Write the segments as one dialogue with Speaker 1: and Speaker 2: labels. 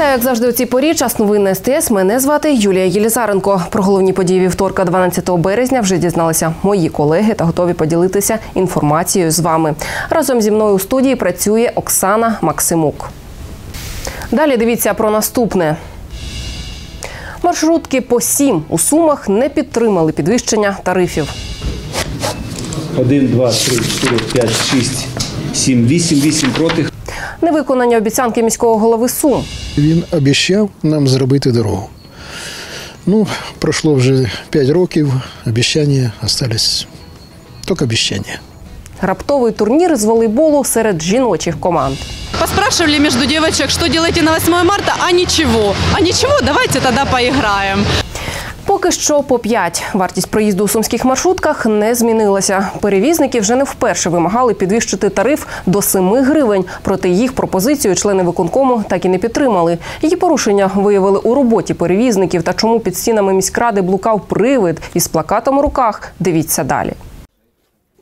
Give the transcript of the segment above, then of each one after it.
Speaker 1: Вітаю, як завжди, у цій порі. Час новин СТС. Мене звати Юлія Єлізаренко. Про головні події вівторка, 12 березня, вже дізналися мої колеги та готові поділитися інформацією з вами. Разом зі мною у студії працює Оксана Максимук. Далі дивіться про наступне. Маршрутки по сім у сумах не підтримали підвищення тарифів.
Speaker 2: 1, 2, 3, 4, 5, 6, 7, 8, 8 проти.
Speaker 1: Невиконання обіцянки міського голови Сум.
Speaker 3: Він обіцяв нам зробити дорогу. Ну, пройшло вже 5 років, обіцяння залишились тільки обіцяння.
Speaker 1: Раптовий турнір з волейболу серед жіночих команд.
Speaker 4: Поспрашивали между девочек, что делаете на 8 марта, а ничего. А ничего, давайте тогда поиграем.
Speaker 1: Поки що по 5. Вартість проїзду у сумських маршрутках не змінилася. Перевізники вже не вперше вимагали підвищити тариф до 7 гривень. Проте їх пропозицію члени виконкому так і не підтримали. Її порушення виявили у роботі перевізників та чому під стінами міськради блукав привид із плакатом у руках. Дивіться далі.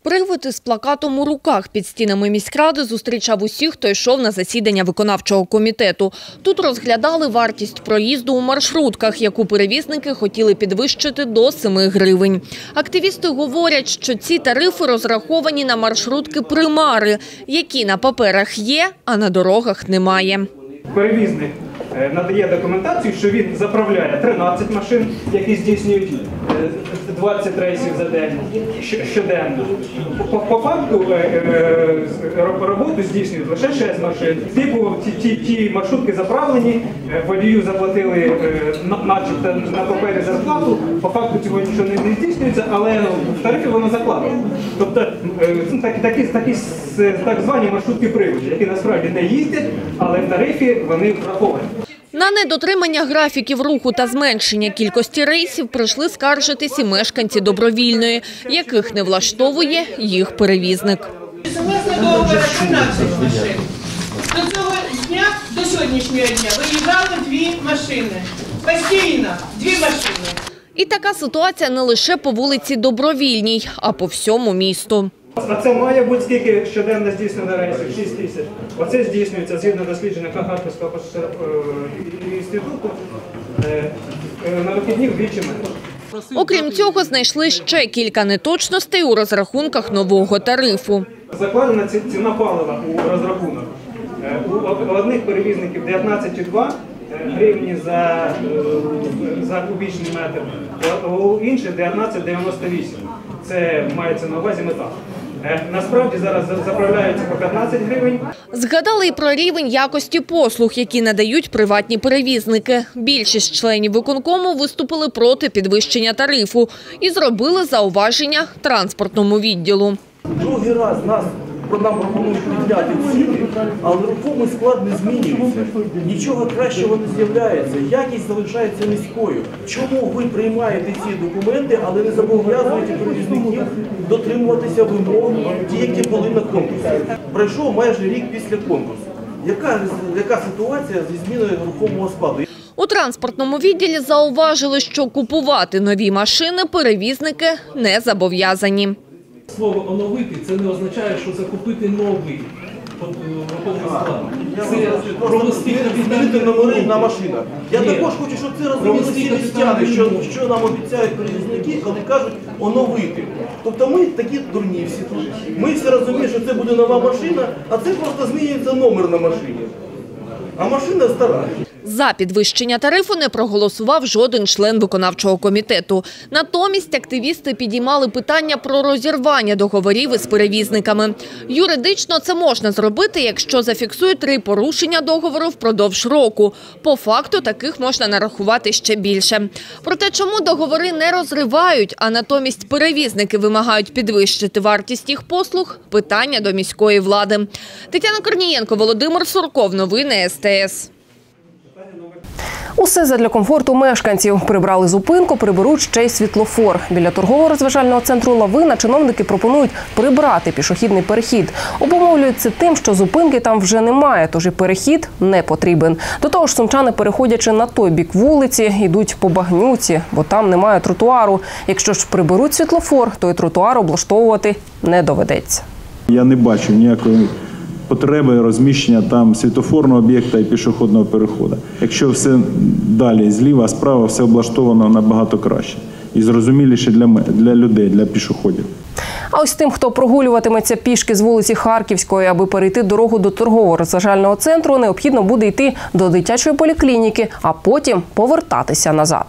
Speaker 5: Привид із плакатом у руках під стінами міськради зустрічав усіх, хто йшов на засідання виконавчого комітету. Тут розглядали вартість проїзду у маршрутках, яку перевізники хотіли підвищити до 7 гривень. Активісти говорять, що ці тарифи розраховані на маршрутки примари, які на паперах є, а на дорогах немає.
Speaker 6: Перевізник надає документацію, що він заправляє 13 машин, які здійснюють е, 20 рейсів за день щоденно. По, по факту е, е, ро- роботу здійснюють лише 6 машин. Типу ті, ті, ті маршрутки заправлені, е, водію заплатили е, на- начебто на папері зарплату. По факту цього нічого не, здійснюється, але в тарифі воно закладено. Тобто е, це такі, такі, такі так звані маршрутки приводі, які насправді не їздять, але в тарифі вони враховані.
Speaker 5: На недотримання графіків руху та зменшення кількості рейсів прийшли скаржитись і мешканці добровільної, яких не влаштовує їх перевізник.
Speaker 7: Согласно договору 13 машин. До цього дня, до сьогоднішнього дня, виїжджали дві машини. Постійно дві машини.
Speaker 5: І така ситуація не лише по вулиці Добровільній, а по всьому місту.
Speaker 6: А це має бути скільки щоденно здійснено рейсів? 6 тисяч. Оце здійснюється згідно дослідження Харківського інституту е, е, на вихідні вдвічі менше.
Speaker 5: Окрім цього, знайшли ще кілька неточностей у розрахунках нового тарифу.
Speaker 6: Закладена ціна палива у розрахунок. Е, У одних перевізників 19,2 гривні за, за кубічний метр, у інших 19,98. Це мається на увазі метал. Е, Насправді зараз заправляються по 15 гривень.
Speaker 5: Згадали і про рівень якості послуг, які надають приватні перевізники. Більшість членів виконкому виступили проти підвищення тарифу і зробили зауваження транспортному відділу.
Speaker 8: Другий раз нас нам пропонують підняти ціни, але рухомий склад не змінюється. Нічого кращого не з'являється. Якість залишається низькою. Чому ви приймаєте ці документи, але не зобов'язуєте перевізників дотримуватися вимог, ті, які були на конкурсі? Пройшов майже рік після конкурсу. Яка, яка ситуація зі зміною рухомого складу?
Speaker 5: У транспортному відділі зауважили, що купувати нові машини перевізники не зобов'язані.
Speaker 9: Слово оновити це не означає, що закупити новий е, склад. Це провести
Speaker 8: Змінити номери на машинах. Я також хочу, щоб це розуміли всі містяни, що, що нам обіцяють перевізники, коли кажуть оновити. Тобто ми такі дурні всі тут. Ми всі розуміємо, що це буде нова машина, а це просто змінюється номер на машині. А машина стара.
Speaker 5: За підвищення тарифу не проголосував жоден член виконавчого комітету. Натомість активісти підіймали питання про розірвання договорів із перевізниками. Юридично це можна зробити, якщо зафіксують три порушення договору впродовж року. По факту таких можна нарахувати ще більше. Проте чому договори не розривають, а натомість перевізники вимагають підвищити вартість їх послуг – питання до міської влади. Тетяна Корнієнко, Володимир Сурков. Новини СТС.
Speaker 1: Усе задля комфорту мешканців. Прибрали зупинку, приберуть ще й світлофор. Біля торгово-розважального центру Лавина чиновники пропонують прибрати пішохідний перехід. Обумовлюються тим, що зупинки там вже немає, тож і перехід не потрібен. До того ж, сумчани, переходячи на той бік вулиці, йдуть по багнюці, бо там немає тротуару. Якщо ж приберуть світлофор, то і тротуар облаштовувати не доведеться.
Speaker 2: Я не бачу ніякої
Speaker 10: потреби розміщення там світофорного об'єкта і пішохідного переходу. Якщо все далі зліва, справа все облаштовано набагато краще і зрозуміліше для, ме- для людей, для пішоходів.
Speaker 1: А ось тим, хто прогулюватиметься пішки з вулиці Харківської, аби перейти дорогу до торгово-розважального центру, необхідно буде йти до дитячої поліклініки, а потім повертатися назад.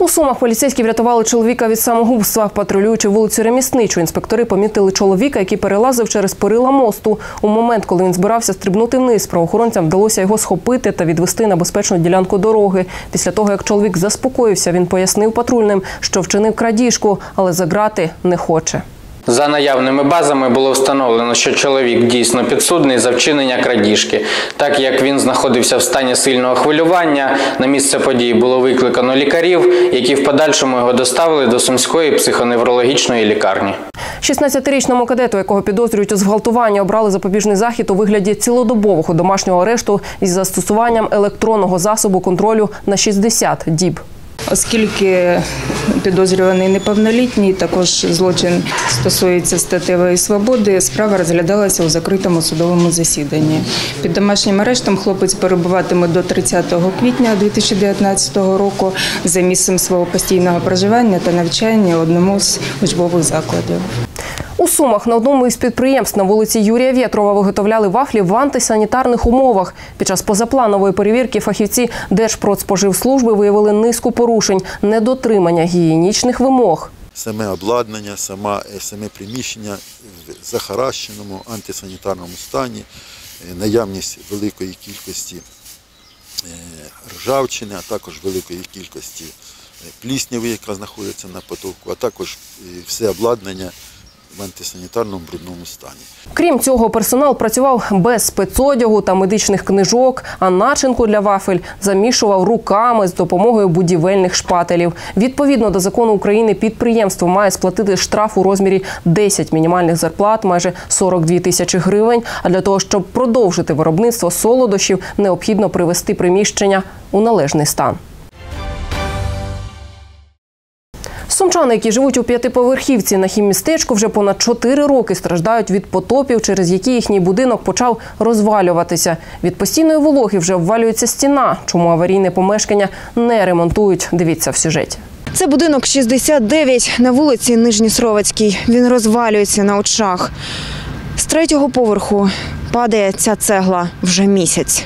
Speaker 1: У Сумах поліцейські врятували чоловіка від самогубства. Патрулюючи вулицю Ремісничу, інспектори помітили чоловіка, який перелазив через перила мосту. У момент, коли він збирався стрибнути вниз, правоохоронцям вдалося його схопити та відвести на безпечну ділянку дороги. Після того, як чоловік заспокоївся, він пояснив патрульним, що вчинив крадіжку, але заграти не хоче.
Speaker 11: За наявними базами було встановлено, що чоловік дійсно підсудний за вчинення крадіжки. Так як він знаходився в стані сильного хвилювання, на місце події було викликано лікарів, які в подальшому його доставили до Сумської психоневрологічної лікарні.
Speaker 1: 16-річному кадету, якого підозрюють у зґвалтуванні, обрали запобіжний захід у вигляді цілодобового домашнього арешту із застосуванням електронного засобу контролю на 60 діб.
Speaker 12: Оскільки підозрюваний неповнолітній, також злочин стосується статевої свободи, справа розглядалася у закритому судовому засіданні. Під домашнім арештом хлопець перебуватиме до 30 квітня 2019 року за місцем свого постійного проживання та навчання у одному з учбових закладів.
Speaker 1: У Сумах на одному із підприємств на вулиці Юрія Вєтрова виготовляли вафлі в антисанітарних умовах. Під час позапланової перевірки фахівці Держпродспоживслужби виявили низку порушень недотримання гігієнічних вимог.
Speaker 13: саме обладнання, е, саме приміщення в захаращеному антисанітарному стані, е, наявність великої кількості е, ржавчини, а також великої кількості плісняви, яка знаходиться на потоку, а також все обладнання в антисанітарному брудному стані.
Speaker 1: Крім цього, персонал працював без спецодягу та медичних книжок, а начинку для вафель замішував руками з допомогою будівельних шпателів. Відповідно до закону України, підприємство має сплатити штраф у розмірі 10 мінімальних зарплат, майже 42 тисячі гривень. А для того, щоб продовжити виробництво солодощів, необхідно привести приміщення у належний стан. Сумчани, які живуть у п'ятиповерхівці на хіммістечку, вже понад 4 роки страждають від потопів, через які їхній будинок почав розвалюватися. Від постійної вологи вже обвалюється стіна. Чому аварійне помешкання не ремонтують? Дивіться в сюжеті.
Speaker 14: Це будинок 69 на вулиці Нижнісровацькій. Він розвалюється на очах. З третього поверху падає ця цегла вже місяць.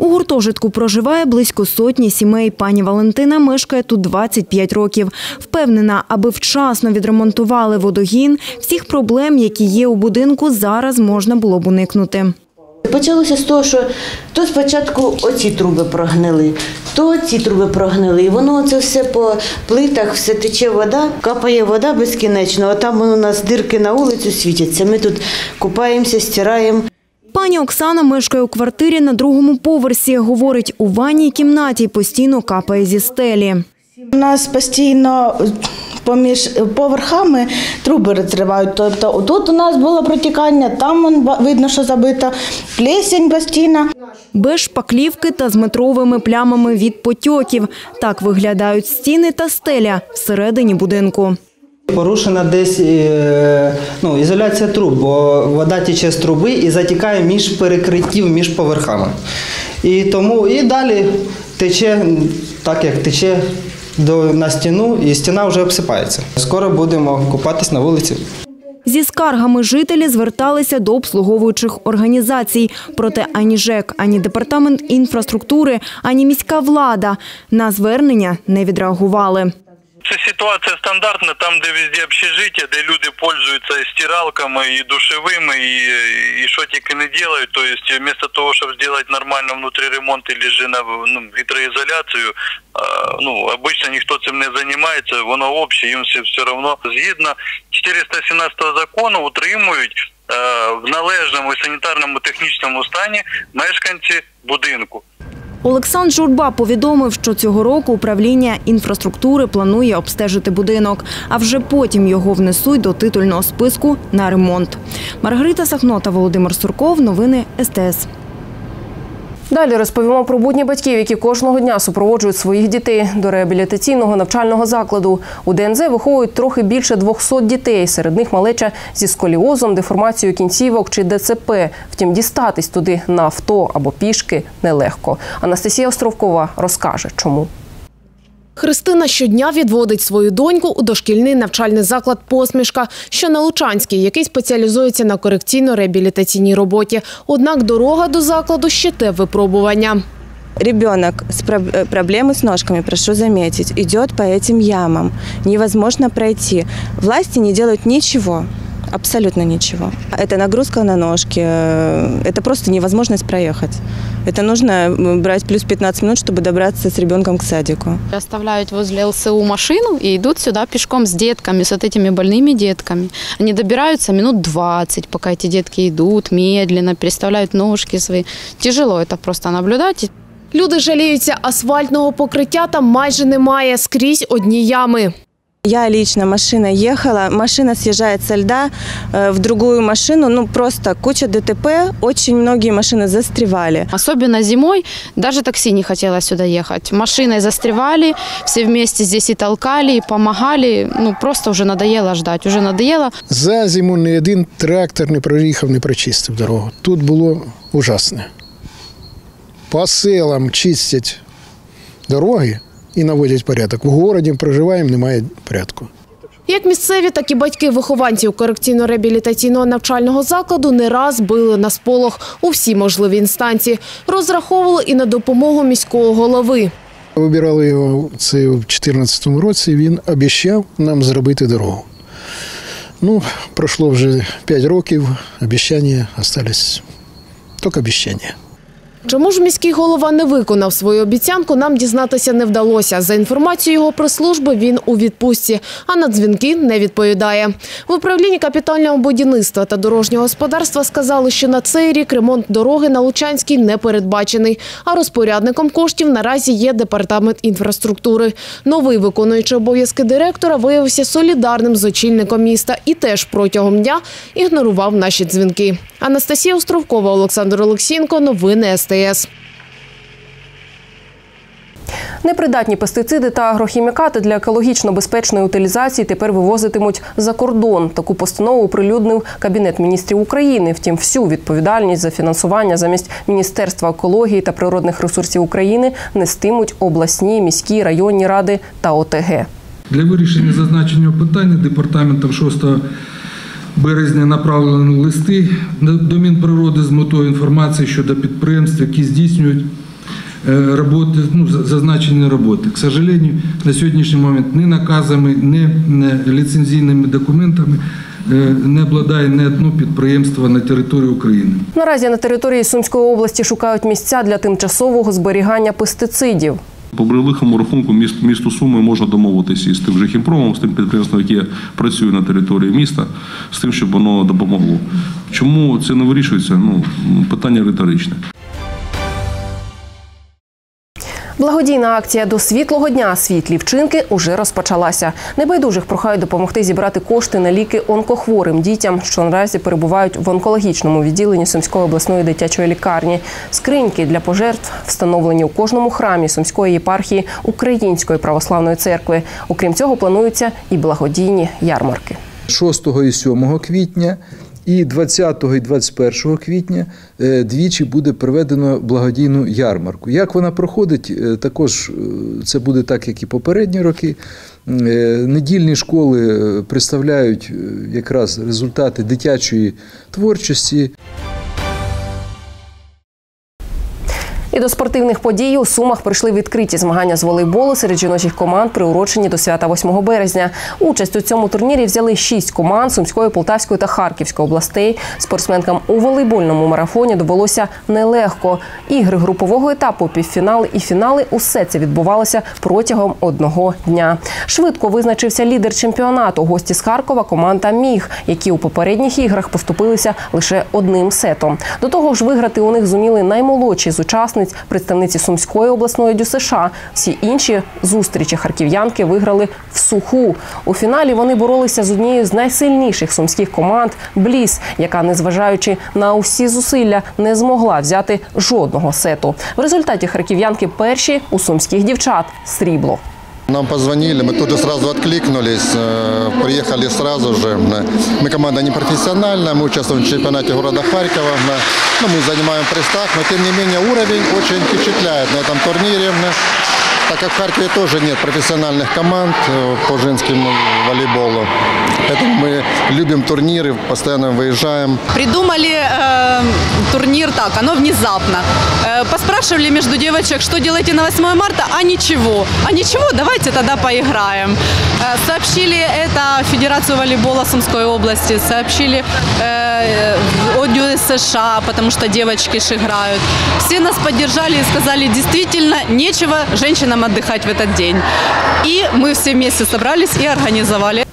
Speaker 14: У гуртожитку проживає близько сотні сімей. Пані Валентина мешкає тут 25 років. Впевнена, аби вчасно відремонтували водогін, всіх проблем, які є у будинку, зараз можна було б уникнути.
Speaker 15: Почалося з того, що то спочатку оці труби прогнили, то ці труби прогнили. І воно це все по плитах, все тече вода, капає вода безкінечно, а там у нас дирки на вулицю світяться. Ми тут купаємося, стираємо.
Speaker 14: Пані Оксана мешкає у квартирі на другому поверсі. Говорить, у ванній кімнаті постійно капає зі стелі.
Speaker 16: У нас постійно поміж поверхами труби розривають. Тобто тут у нас було протікання, там вон видно, що забита плесень постійна.
Speaker 14: Без шпаклівки та з метровими плямами від потьоків. Так виглядають стіни та стеля всередині будинку.
Speaker 17: Порушена десь е, ну, ізоляція труб, бо вода тече з труби і затікає між перекриттів, між поверхами. І тому і далі тече так, як тече до, на стіну, і стіна вже обсипається. Скоро будемо купатись на вулиці.
Speaker 14: Зі скаргами жителі зверталися до обслуговуючих організацій. Проте ані ЖЕК, ані департамент інфраструктури, ані міська влада на звернення не відреагували.
Speaker 18: Це ситуація стандартна, там, де везде общежиття, де люди пользуються стиралками і душевими, і, і що тільки не делають. То есть, вместо того, щоб зробити нормально внутріремонт или же на ну, вітроізоляцію, ну, обично ніхто цим не займається, воно обще, їм все, все равно. Згідно 417 закону утримують в належному і санітарному технічному стані мешканці будинку.
Speaker 14: Олександр Журба повідомив, що цього року управління інфраструктури планує обстежити будинок, а вже потім його внесуть до титульного списку на ремонт. Маргарита Сахно та Володимир Сурков. Новини СТС.
Speaker 1: Далі розповімо про будні батьків, які кожного дня супроводжують своїх дітей до реабілітаційного навчального закладу. У ДНЗ виховують трохи більше 200 дітей. Серед них малеча зі сколіозом, деформацією кінцівок чи ДЦП. Втім, дістатись туди на авто або пішки нелегко. Анастасія Островкова розкаже, чому.
Speaker 19: Христина щодня відводить свою доньку у дошкільний навчальний заклад «Посмішка», що на Лучанській, який спеціалізується на корекційно-реабілітаційній роботі. Однак дорога до закладу ще те випробування.
Speaker 20: Ребенок с э, проблемой с ножками, прошу заметить, идет по этим ямам. Невозможно пройти. Власти не делают ничего. Абсолютно ничего. Это нагрузка на ножки, э, это просто невозможность проехать. Это нужно м, брать плюс 15 минут, чтобы добраться с ребенком к садику.
Speaker 21: Оставляют возле ЛСУ машину и идут сюда пешком с детками, с вот этими больными детками. Они добираются минут 20, пока эти детки идут медленно, переставляют ножки свои. Тяжело это просто наблюдать.
Speaker 19: Люди жаліються, асфальтного покриття там майже немає, скрізь одні ями.
Speaker 20: Я лично, машина ехала, машина съезжает со льда э, в другую машину, ну просто куча ДТП, очень многие машины застревали.
Speaker 21: Особенно зимой даже такси не хотело сюда ехать. Машиной застревали, все вместе здесь и толкали, и помогали. Ну, просто уже надоело ждать, уже надоело.
Speaker 3: За зиму ні один трактор не проїхав, не прочистив дорогу. Тут було ужасне. По селам чистять дороги і наводять порядок. В городі проживаємо, немає порядку.
Speaker 19: Як місцеві, так і батьки вихованців корекційно-реабілітаційного навчального закладу не раз били на сполох у всі можливі інстанції. Розраховували і на допомогу міського голови.
Speaker 3: Вибирали його це в 2014 році. Він обіцяв нам зробити дорогу. Ну, пройшло вже 5 років, обіцяння залишились тільки обіцяння.
Speaker 19: Чому ж міський голова не виконав свою обіцянку, нам дізнатися не вдалося. За інформацією його прес-служби, він у відпустці, а на дзвінки не відповідає. В управлінні капітального будівництва та дорожнього господарства сказали, що на цей рік ремонт дороги на Лучанській не передбачений. А розпорядником коштів наразі є департамент інфраструктури. Новий виконуючий обов'язки директора виявився солідарним з очільником міста і теж протягом дня ігнорував наші дзвінки. Анастасія Островкова, Олександр Олексієнко. Новини СТС.
Speaker 1: Непридатні пестициди та агрохімікати для екологічно безпечної утилізації тепер вивозитимуть за кордон. Таку постанову оприлюднив Кабінет міністрів України. Втім, всю відповідальність за фінансування замість Міністерства екології та природних ресурсів України нестимуть обласні, міські, районні ради та ОТГ.
Speaker 22: Для вирішення зазначеного питання департаментом 6 березня направлено листи до Мінприроди з метою інформації щодо підприємств, які здійснюють е, роботи, ну, за- зазначені роботи. К сожалению, на сьогоднішній момент ні наказами, ні не ліцензійними документами е, не обладає ні одне підприємство на території України.
Speaker 1: Наразі на території Сумської області шукають місця для тимчасового зберігання пестицидів.
Speaker 23: По прилихому рахунку міст, місту Суми можна домовитися із тим же хімпромом, з тим підприємством, яке працює на території міста, з тим, щоб воно допомогло. Чому це не вирішується? Ну питання риторичне.
Speaker 1: Благодійна акція до світлого дня світлі вчинки уже розпочалася. Небайдужих прохають допомогти зібрати кошти на ліки онкохворим дітям, що наразі перебувають в онкологічному відділенні Сумської обласної дитячої лікарні. Скриньки для пожертв встановлені у кожному храмі Сумської єпархії Української православної церкви. Окрім цього, плануються і благодійні ярмарки.
Speaker 24: 6 і 7 квітня. І 20 і 21 квітня е, двічі буде проведено благодійну ярмарку. Як вона проходить, е, також е, це буде так, як і попередні роки. Недільні школи представляють якраз результати дитячої творчості.
Speaker 1: І до спортивних подій у Сумах прийшли відкриті змагання з волейболу серед жіночих команд, приурочені до свята 8 березня. Участь у цьому турнірі взяли шість команд Сумської, Полтавської та Харківської областей. Спортсменкам у волейбольному марафоні довелося нелегко. Ігри групового етапу, півфінали і фінали усе це відбувалося протягом одного дня. Швидко визначився лідер чемпіонату. Гості з Харкова команда Міг, які у попередніх іграх поступилися лише одним сетом. До того ж, виграти у них зуміли наймолодші з учасниць переможниць представниці Сумської обласної ДЮСШ. Всі інші зустрічі харків'янки виграли в суху. У фіналі вони боролися з однією з найсильніших сумських команд Бліс, яка, незважаючи на усі зусилля, не змогла взяти жодного сету. В результаті харків'янки перші у сумських дівчат срібло.
Speaker 25: Нам позвонили, мы тут же сразу откликнулись, э, приехали сразу же. Мы команда не профессиональная, мы участвуем в чемпионате города Харькова. Ну, мы занимаем престах, но тем не менее уровень очень впечатляет на этом турнире. Так как в Харькове тоже нет профессиональных команд э, по женскому волейболу. Поэтому мы любим турниры, постоянно выезжаем.
Speaker 26: Придумали э, турнир так, оно внезапно. Э, поспрашивали между девочек, что делаете на 8 марта, а ничего. А ничего, давайте тогда поиграем. Э, сообщили это Федерацию волейбола Сумской области, сообщили э, ОДЮ США, потому что девочки ж играют. Все нас поддержали и сказали, действительно, нечего женщинам отдыхать в этот день. И мы все вместе собрались и организовали.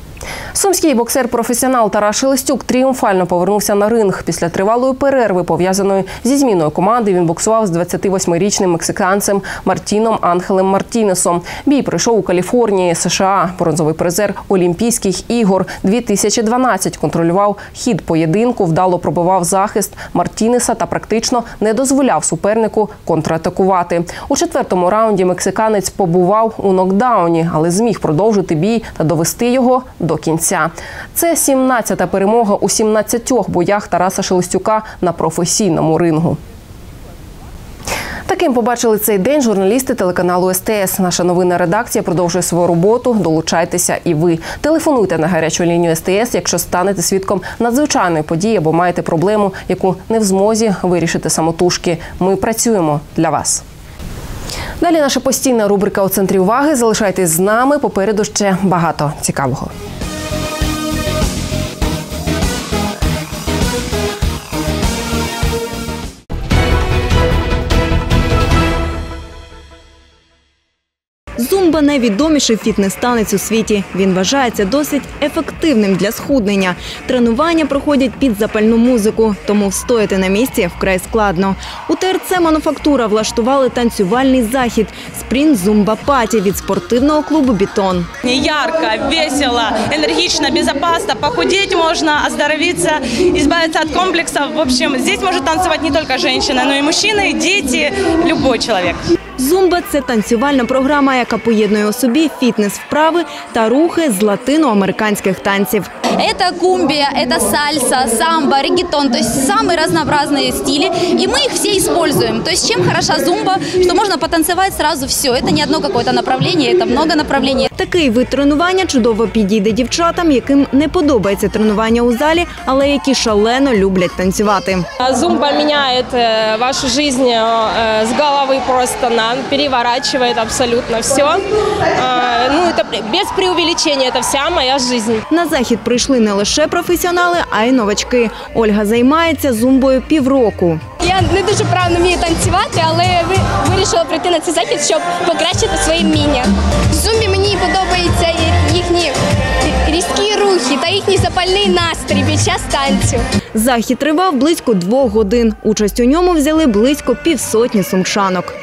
Speaker 1: Сумський боксер-професіонал Тарас Шелестюк тріумфально повернувся на ринг. Після тривалої перерви, пов'язаної зі зміною команди, він боксував з 28-річним мексиканцем Мартіном Анхелем Мартінесом. Бій пройшов у Каліфорнії, США. Бронзовий призер Олімпійських ігор 2012 контролював хід поєдинку, вдало пробивав захист Мартінеса та практично не дозволяв супернику контратакувати. У четвертому раунді мексиканець побував у нокдауні, але зміг продовжити бій та довести його до кінця. Це 17-та перемога у 17 боях Тараса Шелестюка на професійному рингу. Таким побачили цей день журналісти телеканалу СТС. Наша новинна редакція продовжує свою роботу. Долучайтеся і ви. Телефонуйте на гарячу лінію СТС, якщо станете свідком надзвичайної події або маєте проблему, яку не в змозі вирішити самотужки. Ми працюємо для вас. Далі наша постійна рубрика у центрі уваги. Залишайтесь з нами. Попереду ще багато цікавого.
Speaker 14: Зумба найвідоміший фітнес-танець у світі. Він вважається досить ефективним для схуднення. Тренування проходять під запальну музику, тому встояти на місці вкрай складно. У ТРЦ мануфактура влаштували танцювальний захід спринт зумба паті від спортивного клубу Бетон.
Speaker 27: Ярко, весело, энергично, безопасно, похудеть можно, оздоровиться, избавиться от комплексов. В общем, здесь может танцевать не только женщина, но и мужчины, дети, любой человек.
Speaker 14: Зумба це танцювальна програма, яка поєднує у собі фітнес-вправи та рухи з латиноамериканських танців.
Speaker 28: Это кумбия, это сальса, самбо, регетон, то есть самые разнообразные стили. И мы их все используем. То есть чем хороша зумба, что можно потанцевать сразу все. Это не одно какое-то направление, это много направлений.
Speaker 14: Такий вид тренування чудово підійде дівчатам, яким не подобається тренування у залі, але які шалено люблять танцювати.
Speaker 29: Зумба меняет э, вашу жизнь э, с головы просто на, переворачивает абсолютно все. Э, ну, это при- без преувеличения, это вся моя жизнь.
Speaker 14: На захід прийшли не лише професіонали, а й новачки. Ольга займається зумбою півроку.
Speaker 30: Я не дуже правильно вмію танцювати, але ви вирішила прийти на цей захід, щоб покращити свої вміння. В зумбі мені подобаються їхні різкі рухи та їхній запальний настрій під час танцю.
Speaker 14: Захід тривав близько двох годин. Участь у ньому взяли близько півсотні сумчанок.